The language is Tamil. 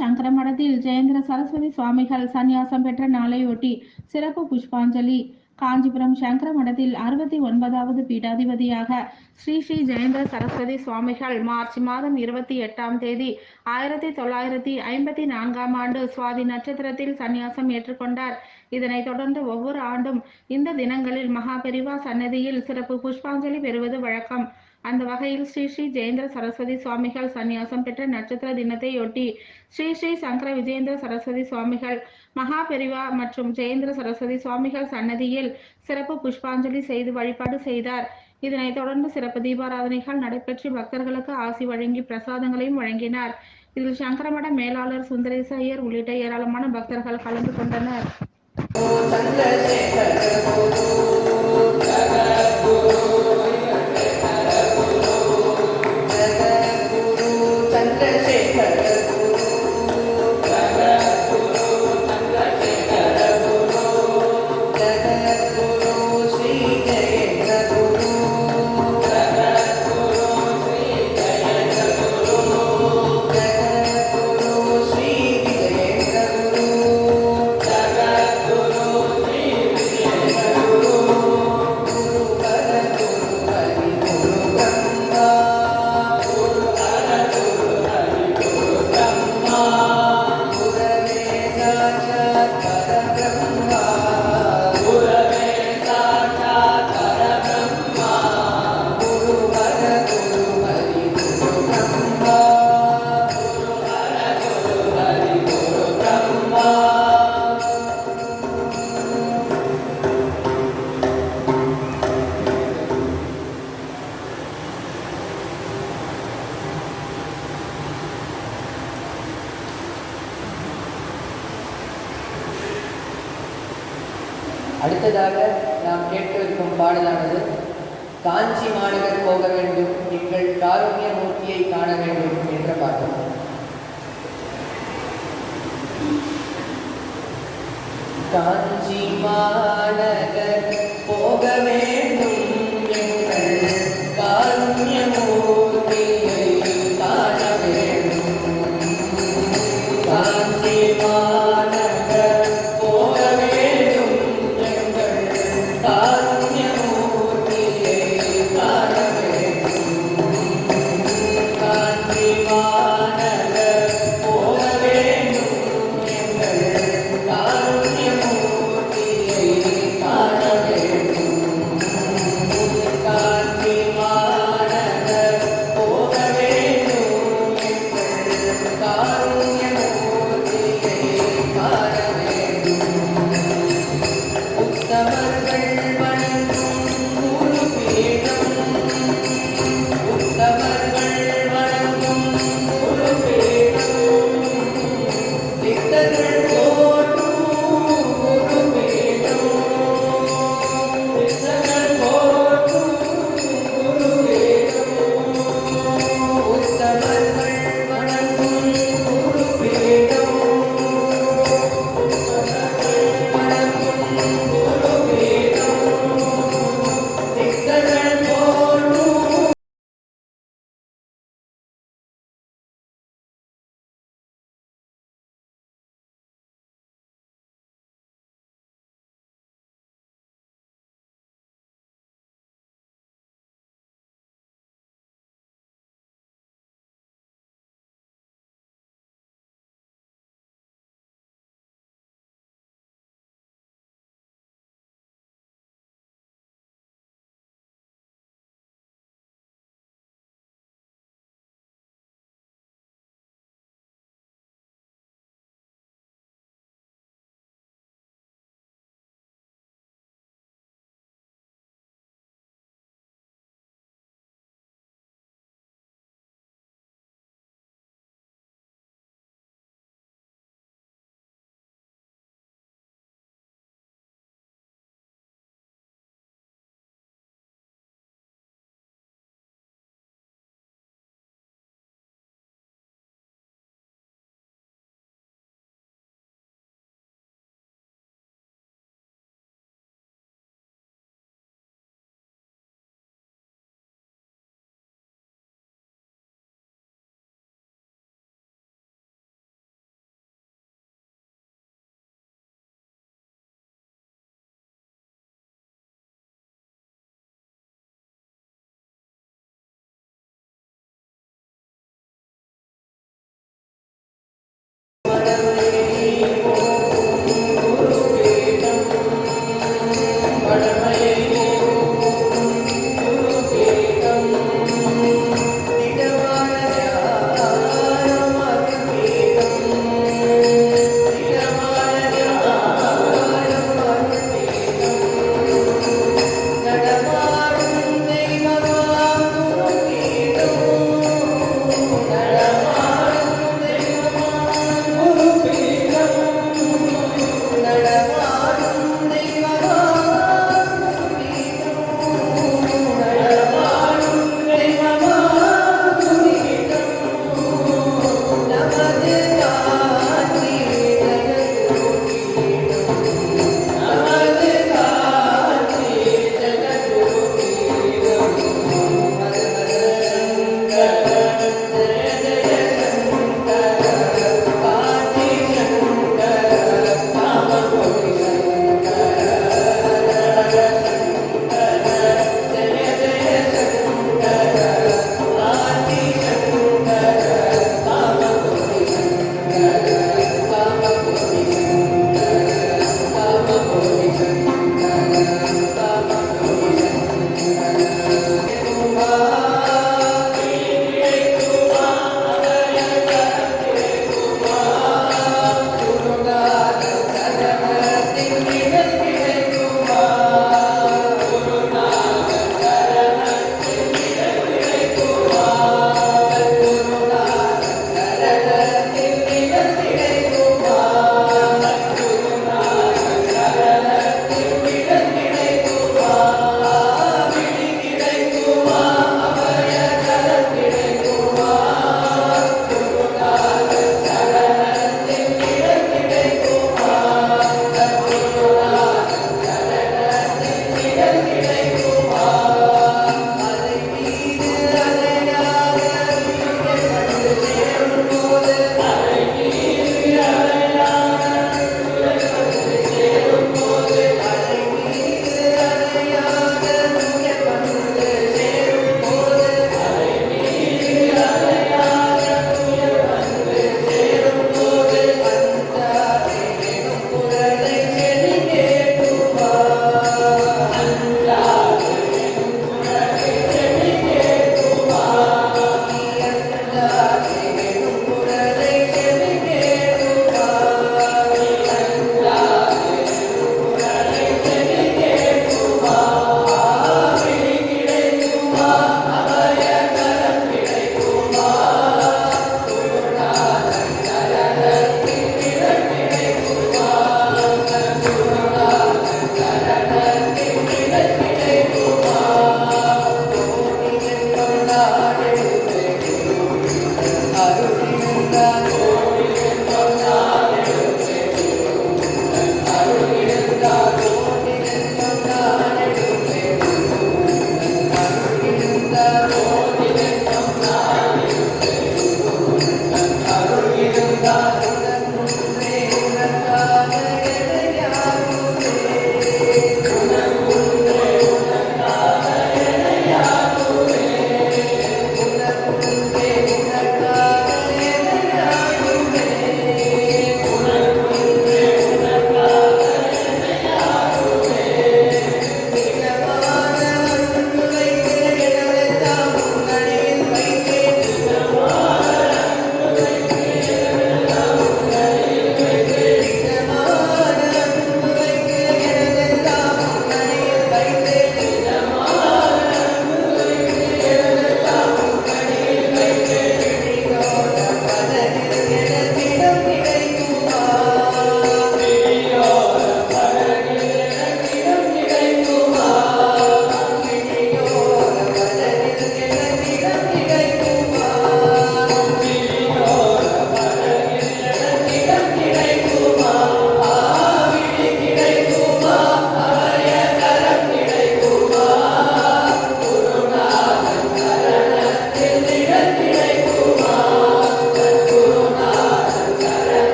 சங்கர மடத்தில் ஜெயேந்திர சரஸ்வதி சுவாமிகள் சந்நியாசம் பெற்ற நாளையொட்டி சிறப்பு புஷ்பாஞ்சலி. காஞ்சிபுரம் சங்கர மடத்தில் அறுபத்தி ஒன்பதாவது பீடாதிபதியாக ஸ்ரீ ஸ்ரீ ஜெயேந்திர சரஸ்வதி சுவாமிகள் மார்ச் மாதம் இருபத்தி எட்டாம் தேதி ஆயிரத்தி தொள்ளாயிரத்தி ஐம்பத்தி நான்காம் ஆண்டு சுவாதி நட்சத்திரத்தில் சந்நியாசம் ஏற்றுக்கொண்டார். இதனைத் தொடர்ந்து ஒவ்வொரு ஆண்டும் இந்த தினங்களில் மகா பெரிவா சன்னதியில் சிறப்பு புஷ்பாஞ்சலி பெறுவது வழக்கம். அந்த வகையில் ஸ்ரீ ஸ்ரீ ஜெயேந்திர சரஸ்வதி சுவாமிகள் சந்நியாசம் பெற்ற நட்சத்திர தினத்தையொட்டி ஸ்ரீ ஸ்ரீ சங்கர விஜயேந்திர சரஸ்வதி சுவாமிகள் மகா பெரிவா மற்றும் ஜெயேந்திர சரஸ்வதி சுவாமிகள் சன்னதியில் சிறப்பு புஷ்பாஞ்சலி செய்து வழிபாடு செய்தார். இதனைத் தொடர்ந்து சிறப்பு தீபாராதனைகள் நடைபெற்று பக்தர்களுக்கு ஆசி வழங்கி பிரசாதங்களையும் வழங்கினார். இதில் சங்கரமட மேலாளர் சுந்தரேச ஐயர் உள்ளிட்ட ஏராளமான பக்தர்கள் கலந்து கொண்டனர். அடுத்ததாக நாம் கேட்டிருக்கும் பாடலானது காஞ்சி மாநகர் போக வேண்டும் எங்கள் காருண்ய மூர்த்தியை காண வேண்டும் என்ற பாடல் காஞ்சி மாநகர் போக வேண்டும் எங்கள் காருண்ய மூர்த்தியை காருண்ய